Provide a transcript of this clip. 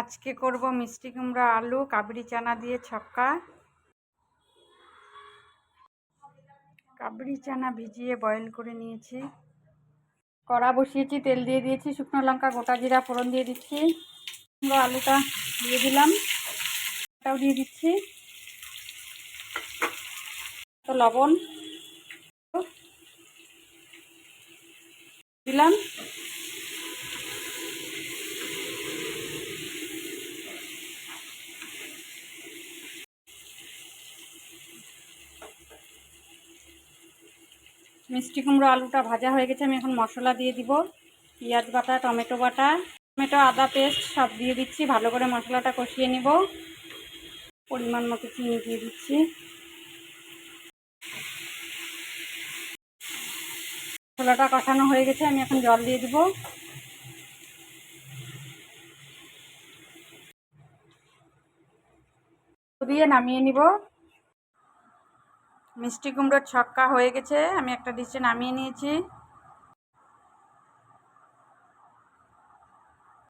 আজকে করব মিষ্টি কুমড়া আলু কাবলি চানা দিয়ে ছক্কা। কাবলি চানা ভিজিয়ে বয়েল করে নিয়েছি। কড়া বসিয়েছি, তেল দিয়ে দিয়েছি, শুকনো লঙ্কা, গোটা জিরা, ফোড়ন দিয়ে দিচ্ছি। কুমড়ো আলুটা দিয়ে দিলাম ওটাও দিয়ে দিচ্ছি। তো লবণ দিলাম। মিষ্টি কুমড়ো আলুটা ভাজা হয়ে গেছে, আমি এখন মশলা দিয়ে দিব। পেঁয়াজ বাটা, টমেটো বাটা, টমেটো, আদা পেস্ট সব দিয়ে দিচ্ছি, ভালো করে মশলাটা কষিয়ে নিব। পরিমাণ মতো চিনি দিয়ে দিচ্ছি। মশলাটা কষানো হয়ে গেছে, আমি এখন জল দিয়ে দিব। দিয়ে নামিয়ে নিব। মিষ্টি কুমড়োর ছক্কা হয়ে গেছে আমি একটা ডিশে নামিয়ে নিয়েছি।